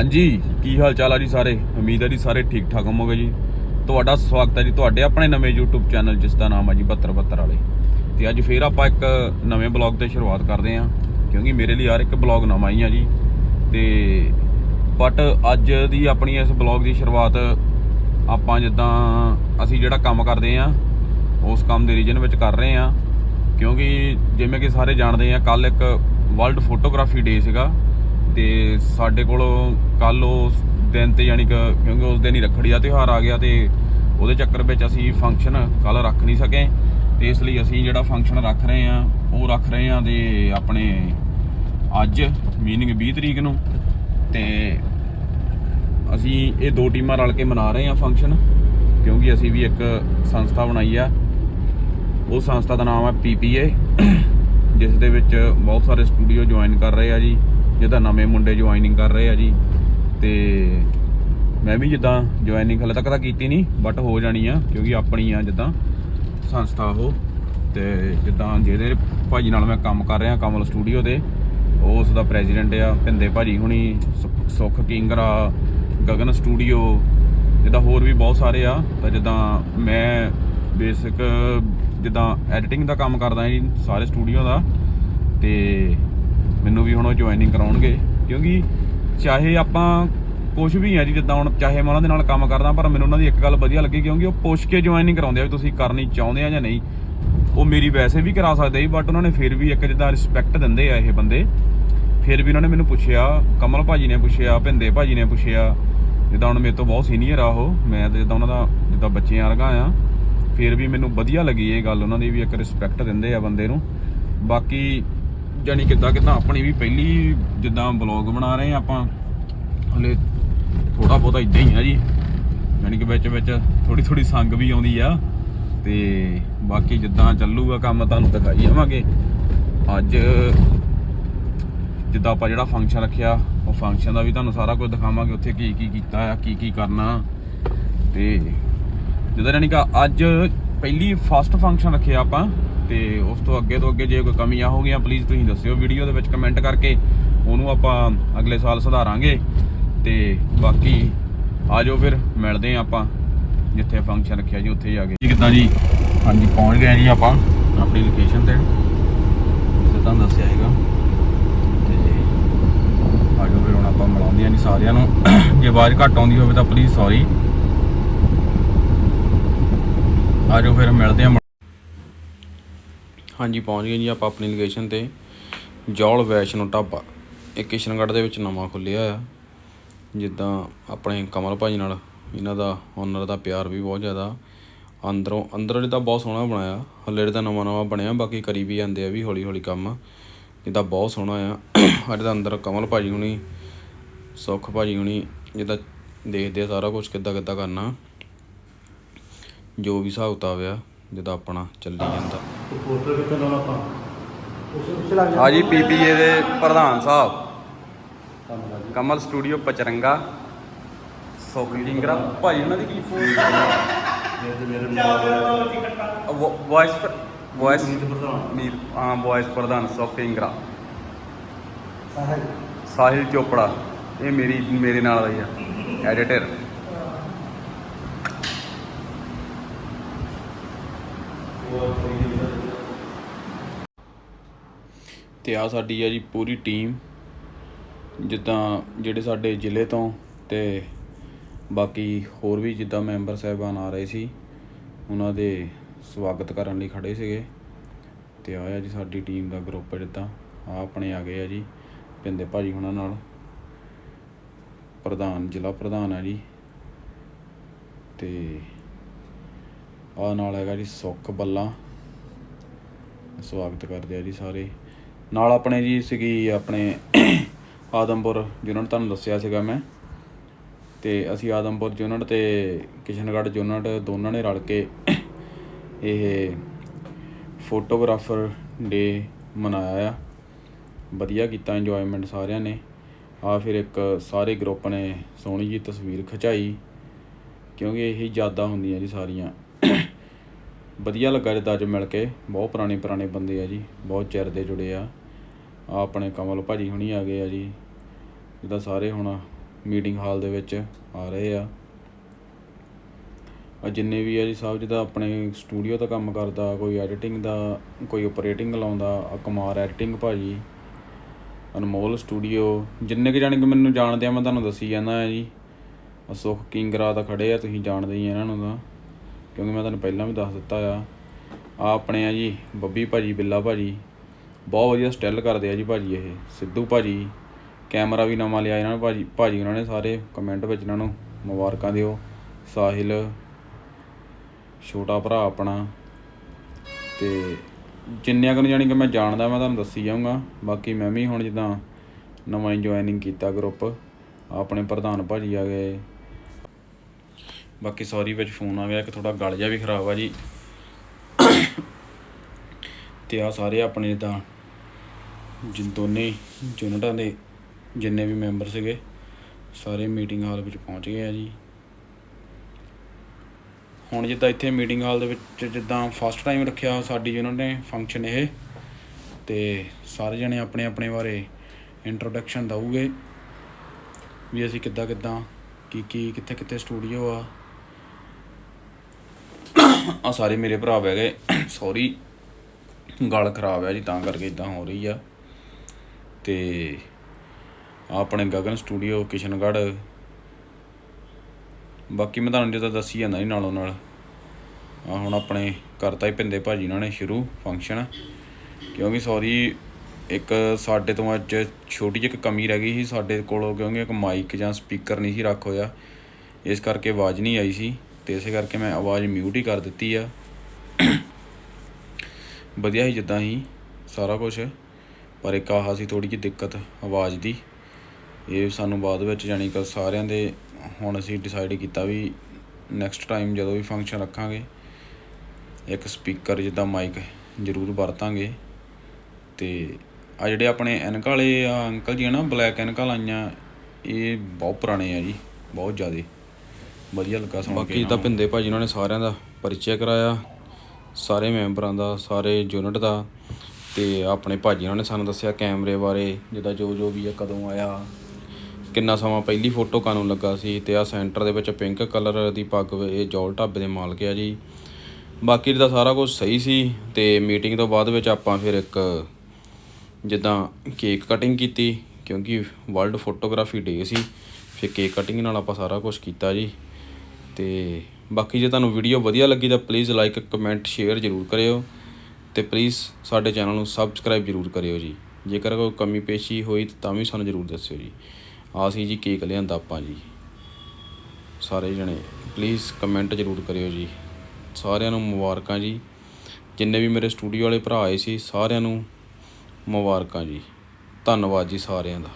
ਹਾਂਜੀ, ਕੀ ਹਾਲ ਚਾਲ ਆ ਜੀ ਸਾਰੇ? ਉਮੀਦ ਹੈ ਜੀ ਸਾਰੇ ਠੀਕ ਠਾਕ ਹੋਵੋਗੇ ਜੀ। ਤੁਹਾਡਾ ਸਵਾਗਤ ਹੈ ਜੀ ਤੁਹਾਡੇ ਆਪਣੇ ਨਵੇਂ YouTube ਚੈਨਲ, ਜਿਸ ਦਾ ਨਾਮ ਹੈ ਜੀ 7272 ਵਾਲੇ। ਤੇ ਅੱਜ ਫੇਰ ਆਪਾਂ ਇੱਕ ਨਵੇਂ ਬਲੌਗ ਤੇ ਸ਼ੁਰੂਆਤ ਕਰਦੇ ਹਾਂ, ਕਿਉਂਕਿ ਮੇਰੇ ਲਈ ਯਾਰ ਇੱਕ ਬਲੌਗ ਨਵਾਂ ਹੀ ਆ ਜੀ। ਤੇ ਬਟ ਅੱਜ ਦੀ ਆਪਣੀ ਇਸ ਬਲੌਗ ਦੀ ਸ਼ੁਰੂਆਤ ਆਪਾਂ ਜਿੱਦਾਂ ਅਸੀਂ ਜਿਹੜਾ ਕੰਮ ਕਰਦੇ ਆ ਉਸ ਕੰਮ ਦੇ ਰੀਜਨ ਵਿੱਚ ਕਰ ਰਹੇ ਆ ਕਿਉਂਕਿ ਜਿਵੇਂ ਕਿ ਸਾਰੇ ਜਾਣਦੇ ਆ ਕੱਲ ਇੱਕ ਵਰਲਡ ਫੋਟੋਗ੍ਰਾਫੀ ਡੇ ਸੀਗਾ। ਤੇ ਸਾਡੇ ਕੋਲ ਕੱਲ ਉਸ ਦਿਨ ਤੇ ਯਾਨੀ ਕਿ ਕਿਉਂਕਿ ਉਸ ਦਿਨ ਹੀ ਰੱਖੜੀ ਦਾ ਤਿਉਹਾਰ ਆ ਗਿਆ ਤੇ ਉਹਦੇ ਚੱਕਰ ਵਿੱਚ ਅਸੀਂ ਫੰਕਸ਼ਨ ਕੱਲ ਰੱਖ ਨਹੀਂ ਸਕੇ ਤੇ ਇਸ ਲਈ ਅਸੀਂ ਜਿਹੜਾ ਫੰਕਸ਼ਨ ਰੱਖ ਰਹੇ ਆ ਉਹ ਰੱਖ ਰਹੇ ਆ ਤੇ ਆਪਣੇ ਅੱਜ ਮੀਨਿੰਗ 20 ਤਰੀਕ ਨੂੰ ਤੇ ਅਸੀਂ ਇਹ ਦੋ ਟੀਮਾਂ ਰਲ ਕੇ ਮਨਾ ਰਹੇ ਆ ਫੰਕਸ਼ਨ ਕਿਉਂਕਿ ਅਸੀਂ ਵੀ ਇੱਕ ਸੰਸਥਾ ਬਣਾਈ ਆ। ਉਹ ਸੰਸਥਾ ਦਾ ਨਾਮ ਹੈ ਪੀਪੀਏ ਜਿਸ ਦੇ ਵਿੱਚ ਬਹੁਤ ਸਾਰੇ ਸਟੂਡੀਓ ਜੁਆਇਨ ਕਰ ਰਹੇ ਆ ਜੀ। ਜਿੱਦਾਂ ਨਵੇਂ ਮੁੰਡੇ ਜੁਆਇਨਿੰਗ ਕਰ ਰਹੇ ਆ ਜੀ, ਤੇ ਮੈਂ ਵੀ ਜਿੱਦਾਂ ਜੁਆਇਨਿੰਗ ਹਲੇ ਤੱਕ ਤਾਂ ਕੀਤੀ ਨਹੀਂ ਬਟ ਹੋ ਜਾਣੀ ਆ, ਕਿਉਂਕਿ ਆਪਣੀ ਆ ਜਿੱਦਾਂ ਸੰਸਥਾ ਉਹ, ਤੇ ਜਿੱਦਾਂ ਜਿਹਦੇ ਭਾਜੀ ਨਾਲ ਮੈਂ ਕੰਮ ਕਰ ਰਿਹਾ, ਕਮਲ ਸਟੂਡੀਓ ਤੇ ਉਹ ਉਸ ਦਾ ਪ੍ਰੈਜ਼ੀਡੈਂਟ ਆ, ਭਿੰਦੇ ਭਾਜੀ ਹੁਣੀ ਸੁਖ ਸੁੱਖ ਕਿੰਗਰਾ, ਗਗਨ ਸਟੂਡੀਓ ਜਿੱਦਾਂ ਹੋਰ ਵੀ ਬਹੁਤ ਸਾਰੇ ਆ, ਤਾਂ ਜਿੱਦਾਂ ਮੈਂ ਬੇਸਿਕ ਜਿੱਦਾਂ ਐਡੀਟਿੰਗ ਦਾ ਕੰਮ ਕਰਦਾ ਜੀ, ਸਾਰੇ ਸਟੂਡੀਓ ਦਾ, ਤੇ ਮੈਨੂੰ ਵੀ ਹੁਣ ਉਹ ਜੁਆਇਨਿੰਗ ਕਰਾਉਣਗੇ। ਕਿਉਂਕਿ ਚਾਹੇ ਆਪਾਂ ਕੁਝ ਵੀ ਆ ਜੀ, ਜਿੱਦਾਂ ਹੁਣ ਚਾਹੇ ਮੈਂ ਉਹਨਾਂ ਦੇ ਨਾਲ ਕੰਮ ਕਰਦਾ, ਪਰ ਮੈਨੂੰ ਉਹਨਾਂ ਦੀ ਇੱਕ ਗੱਲ ਵਧੀਆ ਲੱਗੀ, ਕਿਉਂਕਿ ਉਹ ਪੁੱਛ ਕੇ ਜੁਆਇਨਿੰਗ ਕਰਾਉਂਦੇ ਆ ਵੀ ਤੁਸੀਂ ਕਰਨੀ ਚਾਹੁੰਦੇ ਆ ਜਾਂ ਨਹੀਂ। ਉਹ ਮੇਰੀ ਵੈਸੇ ਵੀ ਕਰਾ ਸਕਦੇ ਸੀ ਬਟ ਉਹਨਾਂ ਨੇ ਫਿਰ ਵੀ ਇੱਕ ਜਿੱਦਾਂ ਰਿਸਪੈਕਟ ਦਿੰਦੇ ਆ ਇਹ ਬੰਦੇ। ਫਿਰ ਵੀ ਉਹਨਾਂ ਨੇ ਮੈਨੂੰ ਪੁੱਛਿਆ, ਕਮਲ ਭਾਜੀ ਨੇ ਪੁੱਛਿਆ, ਭਿੰਦੇ ਭਾਜੀ ਨੇ ਪੁੱਛਿਆ, ਜਿੱਦਾਂ ਹੁਣ ਮੇਰੇ ਤੋਂ ਬਹੁਤ ਸੀਨੀਅਰ ਆ ਉਹ, ਮੈਂ ਤੇ ਜਿੱਦਾਂ ਉਹਨਾਂ ਦਾ, ਜਿੱਦਾਂ ਬੱਚਿਆਂ ਵਰਗਾ ਆ। ਫਿਰ ਵੀ ਮੈਨੂੰ ਵਧੀਆ ਲੱਗੀ ਇਹ ਗੱਲ ਉਹਨਾਂ ਦੀ ਵੀ ਇੱਕ ਰਿਸਪੈਕਟ ਦਿੰਦੇ ਆ ਬੰਦੇ ਨੂੰ। ਬਾਕੀ ਜਾਨੀ ਕਿੱਦਾਂ ਕਿੱਦਾਂ ਆਪਣੀ ਵੀ ਪਹਿਲੀ ਜਿੱਦਾਂ ਬਲੌਗ ਬਣਾ ਰਹੇ ਆ ਆਪਾਂ, ਹਲੇ ਥੋੜਾ ਬਹੁਤਾ ਇਦਾਂ ਹੀ ਆ ਜੀ। ਯਾਨੀ ਕਿ ਵਿੱਚ ਵਿੱਚ ਥੋੜੀ ਥੋੜੀ ਸੰਗ ਵੀ ਆਉਂਦੀ ਆ ਤੇ ਬਾਕੀ ਜਿੱਦਾਂ ਚੱਲੂਗਾ ਕੰਮ ਤੁਹਾਨੂੰ ਦਿਖਾਈ ਜਾਵਾਂਗੇ। ਅੱਜ ਜਿੱਦਾਂ ਆਪਾਂ ਜਿਹੜਾ ਫੰਕਸ਼ਨ ਰੱਖਿਆ, ਉਹ ਫੰਕਸ਼ਨ ਦਾ ਵੀ ਤੁਹਾਨੂੰ ਸਾਰਾ ਕੁਝ ਦਿਖਾਵਾਂਗੇ, ਉੱਥੇ ਕੀ ਕੀ ਕੀਤਾ ਆ, ਕੀ ਕੀ ਕਰਨਾ। ਤੇ ਜਿੱਦਾਂ ਯਾਨੀ ਕਿ ਅੱਜ ਪਹਿਲੀ ਫਸਟ ਫੰਕਸ਼ਨ ਰੱਖਿਆ ਆਪਾਂ ਤੇ ਉਸ ਤੋਂ ਅੱਗੇ ਤੋਂ ਅੱਗੇ ਜੇ ਕੋਈ ਕਮੀਆਂ ਹੋ ਗਈਆਂ ਪਲੀਜ਼ ਤੁਸੀਂ ਦੱਸਿਓ ਵੀਡੀਓ ਦੇ ਵਿੱਚ ਕਮੈਂਟ ਕਰਕੇ, ਉਹਨੂੰ ਆਪਾਂ ਅਗਲੇ ਸਾਲ ਸੁਧਾਰਾਂਗੇ। ਤੇ ਬਾਕੀ ਆਜੋ ਫਿਰ, ਮਿਲਦੇ ਆਂ ਆਪਾਂ, ਜਿੱਥੇ ਫੰਕਸ਼ਨ ਰੱਖਿਆ ਜੀ, ਉੱਥੇ ਜਾ ਕੇ। ਜੀ ਕਿੱਦਾਂ ਜੀ? ਹਾਂਜੀ, ਪਹੁੰਚ ਗਏ ਜੀ ਆਪਾਂ, ਆਪਣੀ ਲੋਕੇਸ਼ਨ ਤੇ। ਜਿੱਦਾਂ ਤੁਹਾਨੂੰ ਦੱਸਿਆ ਹੈਗਾ ਤੇ ਆਜੋ ਫਿਰ ਹੁਣ ਆਪਾਂ ਮਿਲਾਉਂਦੇ ਆਂ ਜੀ ਸਾਰਿਆਂ ਨੂੰ। ਜੇ ਆਵਾਜ਼ ਘੱਟ ਆਉਂਦੀ ਹੋਵੇ ਤਾਂ ਪਲੀਜ਼ ਸੌਰੀ ਆਜੋ ਫਿਰ ਮਿਲਦੇ ਆਂ ਹਾਂਜੀ, ਪਹੁੰਚ ਗਏ ਜੀ ਆਪਾਂ ਆਪਣੀ ਲੋਕੇਸ਼ਨ ਤੇ। ਜੌਲ ਵੈਸ਼ਨੋ ਢਾਬਾ। ਇਹ ਕਿਸ਼ਨਗੜ੍ਹ ਦੇ ਵਿੱਚ ਨਵਾਂ ਖੁੱਲਿਆ ਆ। ਜਿੱਦਾਂ ਆਪਣੇ ਕਮਲ ਭਾਜੀ ਨਾਲ। ਇਹਨਾਂ ਦਾ ਓਨਰ ਦਾ ਪਿਆਰ ਵੀ ਬਹੁਤ ਜ਼ਿਆਦਾ। ਅੰਦਰੋਂ ਅੰਦਰ ਤਾਂ ਬਹੁਤ ਸੋਹਣਾ ਬਣਾਇਆ। ਹੱਲੇ ਤਾਂ ਨਵਾਂ ਨਵਾਂ ਬਣਿਆ। ਬਾਕੀ ਕਰੀ ਵੀ ਜਾਂਦੇ ਆ ਵੀ ਹੌਲੀ ਹੌਲੀ ਕੰਮ। ਜਿੱਦਾਂ ਬਹੁਤ ਸੋਹਣਾ ਆ। ਸਾਡੇ ਦਾ ਅੰਦਰ ਕਮਲ ਭਾਜੀ ਹੁਣੀ, ਸੁੱਖ ਭਾਜੀ ਹੁਣੀ ਜਿੱਦਾਂ ਦੇਖਦੇ ਆ ਸਾਰਾ ਕੁਝ ਕਿੱਦਾਂ ਕਿੱਦਾਂ ਕਰਨਾ। ਜੋ ਵੀ ਹਿਸਾਬ ਕਿਤਾਬ ਆ, ਜਿੱਦਾਂ ਆਪਣਾ ਚੱਲੀ ਜਾਂਦਾ। ਪੋਸਟਰ ਕਿੱਥੇ ਲਾਉਣਾ ਆਪਾਂ? ਉਸ ਲੱਗ ਪੀਪੀਏ ਦੇ ਪ੍ਰਧਾਨ ਸਾਹਿਬ। ਧੰਨਵਾਦ ਜੀ। ਕਮਲ ਸਟੂਡੀਓ ਪਚਰੰਗਾ। ਸੁੱਖ ਕਿੰਗਰਾ ਭਾਜੀ ਉਹਨਾਂ ਦੀ ਕੀ ਫੋਨ ਜੇ ਤੇ ਮੇਰੇ ਮਾਂ ਵੌਇਸ ਵੌਇਸ ਮੀਤ ਪ੍ਰਧਾਨ। ਮੀਰ ਹਾਂ ਵੌਇਸ ਪ੍ਰਧਾਨ ਸੁੱਖ ਕਿੰਗਰਾ ਸਾਹਿਬ ਸਾਹਿਲ ਚੋਪੜਾ। ਇਹ ਮੇਰੀ ਮੇਰੇ ਨਾਲ ਹੀ ਆ। ਐਡੀਟਰ ਤੇ ਆ ਸਾਡੀ ਆ ਜੀ ਪੂਰੀ ਟੀਮ, ਜਿੱਦਾਂ ਜਿਹੜੇ ਸਾਡੇ ਜ਼ਿਲ੍ਹੇ ਤੋਂ ਤੇ ਬਾਕੀ ਹੋਰ ਵੀ ਜਿੱਦਾਂ ਮੈਂਬਰ ਸਾਹਿਬਾਨ ਆ ਰਹੇ ਸੀ, ਉਹਨਾਂ ਦੇ ਸਵਾਗਤ ਕਰਨ ਲਈ ਖੜੇ ਸੀਗੇ। ਤੇ ਆਇਆ ਜੀ ਸਾਡੀ ਟੀਮ ਦਾ ਗਰੁੱਪ ਜਿੱਦਾਂ ਆ ਆਪਣੇ ਆ ਗਏ ਆ ਜੀ, ਪਿੰਦੇ ਭਾਜੀ ਹੁਣਾਂ ਨਾਲ। ਪ੍ਰਧਾਨ, ਜ਼ਿਲ੍ਹਾ ਪ੍ਰਧਾਨ ਆ ਜੀ। ਤੇ ਆ ਨਾਲ ਹੈਗਾ ਜੀ ਸੁੱਖ ਬੱਲਾ। ਸਵਾਗਤ ਕਰਦੇ ਆ ਜੀ ਸਾਰੇ। ਨਾਲ ਆਪਣੇ ਜੀ ਸੀਗੀ ਆਪਣੇ ਆਦਮਪੁਰ ਯੂਨਿਟ, ਤੁਹਾਨੂੰ ਦੱਸਿਆ ਸੀਗਾ ਮੈਂ। ਤੇ ਅਸੀਂ ਆਦਮਪੁਰ ਯੂਨਿਟ ਤੇ ਕਿਸ਼ਨਗੜ੍ਹ ਯੂਨਿਟ ਦੋਨਾਂ ਨੇ ਰਲ ਕੇ ਇਹ ਫੋਟੋਗ੍ਰਾਫਰ ਡੇ ਮਨਾਇਆ। ਆ ਵਧੀਆ ਕੀਤਾ ਇੰਜੋਇਮੈਂਟ ਸਾਰਿਆਂ ਨੇ। ਆ ਫਿਰ ਇੱਕ ਸਾਰੇ ਗਰੁੱਪ ਨੇ ਸੋਹਣੀ ਜੀ ਤਸਵੀਰ ਖਿਚਾਈ, ਕਿਉਂਕਿ ਇਹੀ ਯਾਦਾਂ ਹੁੰਦੀਆਂ ਜੀ ਸਾਰੀਆਂ। ਵਧੀਆ ਲੱਗਾ ਜਿੱਦਾਂ ਅੱਜ ਮਿਲ ਕੇ। ਬਹੁਤ ਪੁਰਾਣੇ ਪੁਰਾਣੇ ਬੰਦੇ ਆ ਜੀ, ਬਹੁਤ ਚਿਰ ਦੇ ਜੁੜੇ ਆ। ਆ ਆਪਣੇ ਕਮਲ ਭਾਜੀ ਹੁਣੀ ਆ ਗਏ ਆ ਜੀ। ਜਿੱਦਾਂ ਸਾਰੇ ਹੁਣ ਮੀਟਿੰਗ ਹਾਲ ਦੇ ਵਿੱਚ ਆ ਰਹੇ ਆ। ਆ ਜਿੰਨੇ ਵੀ ਆ ਜੀ ਸਭ ਜਿਹਦਾ ਆਪਣੇ ਸਟੂਡੀਓ ਦਾ ਕੰਮ ਕਰਦਾ, ਕੋਈ ਐਡੀਟਿੰਗ ਦਾ, ਕੋਈ ਆਪਰੇਟਿੰਗ ਲਾਉਂਦਾ, ਆ ਕੁਮਾਰ ਐਡੀਟਿੰਗ ਭਾਜੀ, ਅਨਮੋਲ ਸਟੂਡੀਓ, ਜਿੰਨੇ ਕਿ ਜਾਣੀ ਕਿ ਮੈਨੂੰ ਜਾਣਦੇ ਆ, ਮੈਂ ਤੁਹਾਨੂੰ ਦੱਸੀ ਜਾਂਦਾ ਆ ਜੀ। ਆ ਸੁਖ ਕਿੰਗਰਾ ਤਾਂ ਖੜੇ ਆ, ਤੁਸੀਂ ਜਾਣਦੇ ਹੀ ਇਹਨਾਂ ਨੂੰ ਤਾਂ। ਕਿਉਂਕਿ ਮੈਂ ਤੁਹਾਨੂੰ ਪਹਿਲਾਂ ਵੀ ਦੱਸ ਦਿੱਤਾ ਆ ਆ ਆਪਣੇ ਆ ਜੀ, ਬੱਬੀ ਭਾਜੀ, ਬਿੱਲਾ ਭਾਜੀ। ਬਹੁਤ ਵਧੀਆ ਸਟਿਲ ਕਰਦੇ ਆ ਜੀ ਭਾਜੀ ਇਹ, ਸਿੱਧੂ ਭਾਜੀ, ਕੈਮਰਾ ਵੀ ਨਵਾਂ ਲਿਆ ਇਹਨਾਂ ਨੇ ਭਾਜੀ ਭਾਜੀ ਉਹਨਾਂ ਨੇ ਸਾਰੇ ਕਮੈਂਟ ਵਿੱਚ ਇਹਨਾਂ ਨੂੰ ਮੁਬਾਰਕਾਂ ਦਿਓ। ਸਾਹਿਲ, ਛੋਟਾ ਭਰਾ ਆਪਣਾ। ਤੇ ਜਿੰਨਿਆਂ ਕੁ ਜਾਣੀ ਕਿ ਮੈਂ ਜਾਣਦਾ, ਮੈਂ ਤੁਹਾਨੂੰ ਦੱਸੀ ਜਾਊਂਗਾ। ਬਾਕੀ ਮੈਂ ਵੀ ਹੁਣ ਜਿੱਦਾਂ ਨਵਾਂ ਜੁਆਇਨਿੰਗ ਕੀਤਾ ਗਰੁੱਪ ਆਪਣੇ ਪ੍ਰਧਾਨ ਭਾਜੀ ਆ ਗਏ। ਬਾਕੀ ਸੌਰੀ ਵਿੱਚ ਫੋਨ ਆ ਗਿਆ, ਇੱਕ ਥੋੜਾ ਗਲ ਜਿਹਾ ਵੀ ਖਰਾਬ ਆ ਜੀ। ਤੇ ਆ ਸਾਰੇ ਆਪਣੇ ਜਿੱਦਾਂ ਜਿਨ ਦੋਨੇ ਯੂਨਿਟਾਂ ਦੇ ਜਿੰਨੇ ਵੀ ਮੈਂਬਰ ਸੀਗੇ, ਸਾਰੇ ਮੀਟਿੰਗ ਹਾਲ ਵਿੱਚ ਪਹੁੰਚ ਗਏ ਆ ਜੀ। ਹੁਣ ਜਿੱਦਾਂ ਇੱਥੇ ਮੀਟਿੰਗ ਹਾਲ ਦੇ ਵਿੱਚ ਜਿੱਦਾਂ ਫਸਟ ਟਾਈਮ ਰੱਖਿਆ ਸਾਡੀ ਯੂਨਿਟ ਨੇ ਫੰਕਸ਼ਨ ਇਹ, ਤੇ ਸਾਰੇ ਜਣੇ ਆਪਣੇ ਆਪਣੇ ਬਾਰੇ ਇੰਟਰੋਡਕਸ਼ਨ ਦਊਗੇ, ਵੀ ਅਸੀਂ ਕਿੱਦਾਂ ਕਿੱਦਾਂ, ਕੀ ਕੀ, ਕਿੱਥੇ ਕਿੱਥੇ ਸਟੂਡੀਓ ਆ ਆ ਸਾਰੇ ਮੇਰੇ ਭਰਾ ਬਹਿ ਗਏ। ਸੌਰੀ ਗਲ ਖਰਾਬ ਹੈ ਜੀ, ਤਾਂ ਕਰਕੇ ਇਦਾਂ ਹੋ ਰਹੀ ਆ। ਤੇ ਆਪਣੇ ਗਗਨ ਸਟੂਡੀਓ ਕਿਸ਼ਨਗੜ੍ਹ। ਬਾਕੀ ਮੈਂ ਤੁਹਾਨੂੰ ਜਿੱਦਾਂ ਦੱਸੀ ਜਾਂਦਾ ਜੀ ਨਾਲੋਂ ਨਾਲ। ਆ ਹੁਣ ਆਪਣੇ ਕਰਤਾ ਹੀ ਪਿੰਦੇ ਭਾਜੀ ਉਹਨਾਂ ਨੇ ਸ਼ੁਰੂ ਫੰਕਸ਼ਨ ਕਿਉਂਕਿ ਸੌਰੀ ਇੱਕ ਸਾਡੇ ਤੋਂ ਅੱਜ ਛੋਟੀ ਜਿਹੀ ਕਮੀ ਰਹਿ ਗਈ ਸੀ ਸਾਡੇ ਕੋਲੋਂ, ਕਿਉਂਕਿ ਇੱਕ ਮਾਈਕ ਜਾਂ ਸਪੀਕਰ ਨਹੀਂ ਸੀ ਰੱਖ ਹੋਇਆ। ਇਸ ਕਰਕੇ ਆਵਾਜ਼ ਨਹੀਂ ਆਈ ਸੀ। ਤੇ ਇਸੇ ਕਰਕੇ ਮੈਂ ਆਵਾਜ਼ ਮਿਊਟ ਹੀ ਕਰ ਦਿੱਤੀ ਆ। ਵਧੀਆ ਹੀ ਜਿੱਦਾਂ ਹੀ ਸਾਰਾ ਕੁਝ ਪਰ ਇੱਕ ਆਹ ਸੀ ਥੋੜੀ ਜਿਹੀ ਦਿੱਕਤ ਆਵਾਜ਼ ਦੀ। ਇਹ ਸਾਨੂੰ ਬਾਅਦ ਵਿੱਚ ਜਾਣੀ ਕਿ ਸਾਰਿਆਂ ਦੇ ਹੁਣ ਅਸੀਂ ਡਿਸਾਈਡ ਕੀਤਾ ਵੀ ਨੈਕਸਟ ਟਾਈਮ ਜਦੋਂ ਵੀ ਫੰਕਸ਼ਨ ਰੱਖਾਂਗੇ, ਇੱਕ ਸਪੀਕਰ ਜਿੱਦਾਂ ਮਾਈਕ ਜ਼ਰੂਰ ਵਰਤਾਂਗੇ। ਤੇ ਆ ਜਿਹੜੇ ਆਪਣੇ ਐਨਕ ਵਾਲੇ ਆ, ਅੰਕਲ ਜੀ ਆ ਨਾ ਬਲੈਕ ਐਨਕਾਂ ਲਾਈਆਂ, ਇਹ ਬਹੁਤ ਪੁਰਾਣੇ ਆ ਜੀ, ਬਹੁਤ ਜ਼ਿਆਦੇ। ਵਧੀਆ ਲੱਗਾ ਸੁਣ ਕੇ ਬਾਕੀ ਤਾਂ ਪਿੰਦੇ ਭਾਜੀ ਉਹਨਾਂ ਨੇ ਸਾਰਿਆਂ ਦਾ ਪਰਿਚੈ ਕਰਾਇਆ ਸਾਰੇ ਮੈਂਬਰਾਂ ਦਾ ਸਾਰੇ ਯੂਨਿਟ ਦਾ ਤੇ ਆਪਣੇ ਭਾਜੀ ਉਹਨਾਂ ਨੇ ਸਾਨੂੰ ਦੱਸਿਆ ਕੈਮਰੇ ਬਾਰੇ ਜਿੱਦਾਂ ਜੋ ਜੋ ਵੀ ਆ ਕਦੋਂ ਆਇਆ। ਕਿੰਨਾ ਸਮਾਂ ਪਹਿਲੀ ਫੋਟੋ ਕਾਨੂੰ ਲੱਗਾ ਸੀ ਤੇ ਆ ਸੈਂਟਰ ਦੇ ਵਿੱਚ ਪਿੰਕ ਕਲਰ ਦੀ ਪੱਗ ਇਹ ਜੌਲ ਢਾਬੇ ਦੇ ਮਾਲਕ ਆ ਜੀ। ਬਾਕੀ ਦਾ ਸਾਰਾ ਕੁਝ ਸਹੀ ਸੀ ਤੇ ਮੀਟਿੰਗ ਤੋਂ ਬਾਅਦ ਵਿੱਚ ਆਪਾਂ ਫਿਰ ਇੱਕ ਜਿੱਦਾਂ ਕੇਕ ਕਟਿੰਗ ਕੀਤੀ ਕਿਉਂਕਿ ਵਰਲਡ ਫੋਟੋਗ੍ਰਾਫੀ ਡੇ ਸੀ ਫਿਰ ਕੇਕ ਕਟਿੰਗ ਨਾਲ ਆਪਾਂ ਸਾਰਾ ਕੁਝ ਕੀਤਾ ਜੀ। ਤੇ ਬਾਕੀ ਜੇ ਤੁਹਾਨੂੰ ਵੀਡੀਓ ਵਧੀਆ ਲੱਗੀ ਤਾਂ ਪਲੀਜ਼ ਲਾਈਕ ਕਮੈਂਟ ਸ਼ੇਅਰ ਜ਼ਰੂਰ ਕਰਿਓ ਤੇ ਪਲੀਜ਼ ਸਾਡੇ ਚੈਨਲ ਨੂੰ ਸਬਸਕ੍ਰਾਈਬ ਜ਼ਰੂਰ ਕਰਿਓ ਜੀ। ਜੇਕਰ ਕੋਈ ਕਮੀ ਪੇਸ਼ੀ ਹੋਈ ਤਾਂ ਵੀ ਸਾਨੂੰ ਜ਼ਰੂਰ ਦੱਸਿਓ ਜੀ। ਆ ਸੀ ਜੀ ਕੇਕ ਲਿਆਂਦਾ ਆਪਾਂ ਜੀ। ਸਾਰੇ ਜਣੇ ਪਲੀਜ਼ ਕਮੈਂਟ ਜ਼ਰੂਰ ਕਰਿਓ ਜੀ। ਸਾਰਿਆਂ ਨੂੰ ਮੁਬਾਰਕਾਂ ਜੀ। ਜਿੰਨੇ ਵੀ ਮੇਰੇ ਸਟੂਡੀਓ ਵਾਲੇ ਭਰਾ ਆਏ ਸੀ, ਸਾਰਿਆਂ ਨੂੰ ਮੁਬਾਰਕਾਂ ਜੀ। ਧੰਨਵਾਦ ਜੀ ਸਾਰਿਆਂ ਦਾ।